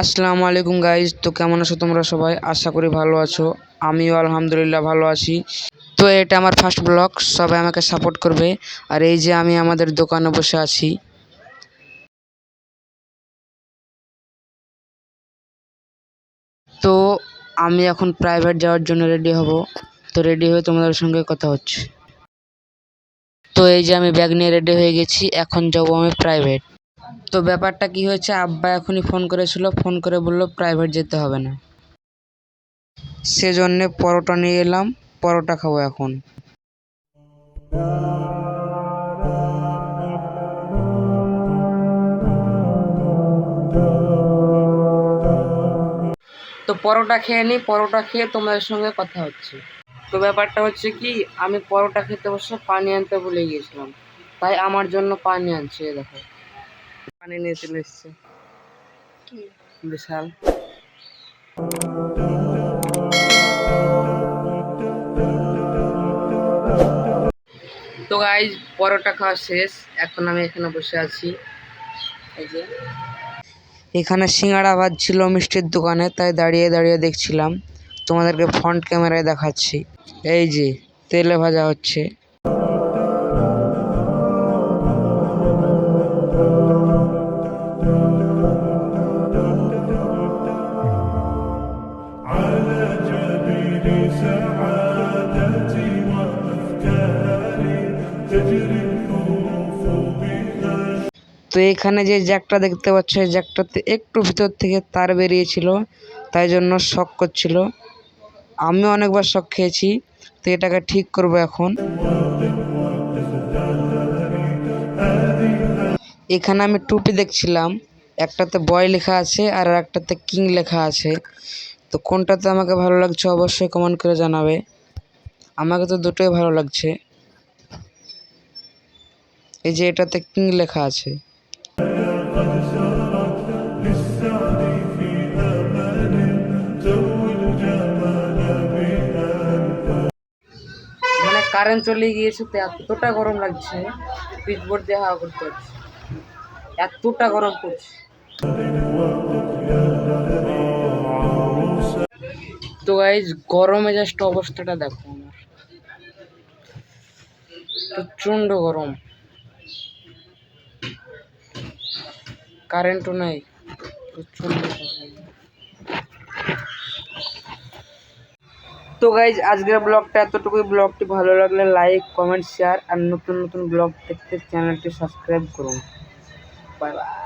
আসসালামু আলাইকুম গাইজ তো কেমন আছো তোমরা সবাই? আশা করি ভালো আছো। আমিও আলহামদুলিল্লাহ ভালো আছি। তো এটা আমার ফার্স্ট ব্লগ সবাই আমাকে সাপোর্ট করবে। আর এই যে আমি আমাদের দোকানে বসে আছি। তো আমি এখন প্রাইভেট যাওয়ার জন্য রেডি হব। তো রেডি হয়ে তোমাদের সঙ্গে কথা হচ্ছে। তো এই যে আমি ব্যাগ নিয়ে রেডি হয়ে গেছি, এখন যাব আমি প্রাইভেট তো ব্যাপারটা কি হয়েছে? আব্বা এখনই ফোন করেছিল, ফোন করে বলল প্রাইভেট যেতে হবে না। সেজন্যে পরোটা নিয়ে এলাম, পরোটা খাব এখন। তো পরোটা খেয়ে নিই পরোটা খেয়ে তোমাদের সঙ্গে কথা হচ্ছে। তো ব্যাপারটা হচ্ছে কি, আমি পরোটা খেতে বসে পানি আনতে ভুলে গিয়েছিলাম। তাই আমার জন্য পানি আনছে দেখো। পানি নিয়ে চলে এসছে। বিশাল। তো গাইজ পরোটা খাওয়া শেষ। এখন আমি এখানে বসে আছি। এই যে। এখানে সিঙ্গাড়া ছিল মিষ্টির দোকানে তাই দাঁড়িয়ে দাঁড়িয়ে দেখছিলাম। তোমাদেরকে ফ্রন্ট ক্যামেরায় দেখাচ্ছি। এই যে তেলে ভাজা হচ্ছে। তো এখানে যে জ্যাকটা দেখতে পাচ্ছ, এই জ্যাকটাতে একটু ভিতর থেকে তার বেরিয়েছিল, তাই জন্য শক করছিল। আমি অনেকবার শক খেয়েছি, তো এটাকে ঠিক করব এখন। এখানে আমি টুপি দেখছিলাম, একটাতে বয় লেখা আছে আর একটাতে কিং লেখা আছে। তো কোনটাতে আমাকে ভালো লাগছে অবশ্যই কমেন্ট করে জানাবে। আমাকে তো দুটোই ভালো লাগছে। এই যে এটাতে কিং লেখা আছে। للسعي في أمل زوي الجمال بأنفاسي মানে কারেন্ট চলে গিয়েছে তো এতটা গরম লাগছে পিচবোর্ড দিয়ে হাওয়া করতে হচ্ছে এতটা গরম পড়ছে তো গাইজ গরমে জাস্ট অবস্থাটা দেখো আমার প্রচন্ড গরম কারেন্টও নাই তো গাইজ আজকের ব্লগটা এতটুকুই। ব্লগটি ভালো লাগলে লাইক কমেন্ট শেয়ার আর নতুন নতুন ব্লগ দেখতে চ্যানেলটি সাবস্ক্রাইব করুন। Bye bye